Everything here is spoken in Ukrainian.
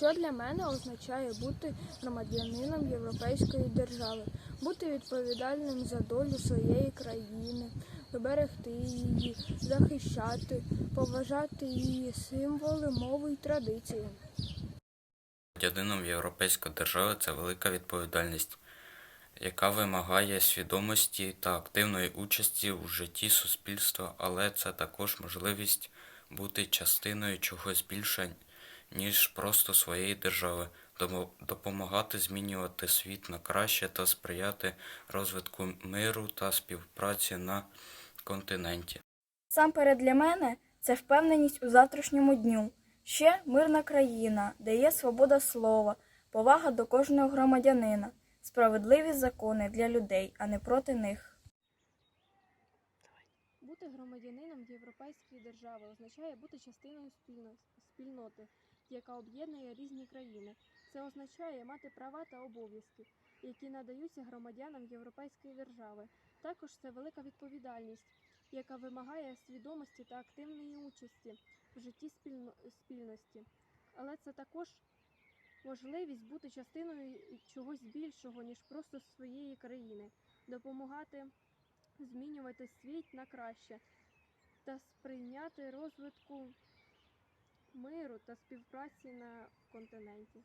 Що для мене означає бути громадянином європейської держави, бути відповідальним за долю своєї країни, берегти її, захищати, поважати її символи, мову і традиції. Громадянином Європейської держави це велика відповідальність, яка вимагає свідомості та активної участі у житті суспільства, але це також можливість бути частиною чогось більше, ніж просто своєї держави, домо- допомагати змінювати світ на краще та сприяти розвитку миру та співпраці на континенті. Сам перед для мене це впевненість у завтрашньому дню. Ще мирна країна, де є свобода слова, повага до кожного громадянина, справедливі закони для людей, а не проти них. Бути громадянином європейської держави означає бути частиною спільно- спільноти, яка об'єднує різні країни. Це означає мати права та обов'язки, які надаються громадянам європейської держави. Також це велика відповідальність, яка вимагає свідомості та активної участі в житті спільно- спільності. Але це також можливість бути частиною чогось більшого, ніж просто своєї країни, допомагати змінювати світ на краще та сприйняти розвитку миру та співпраці на континенті.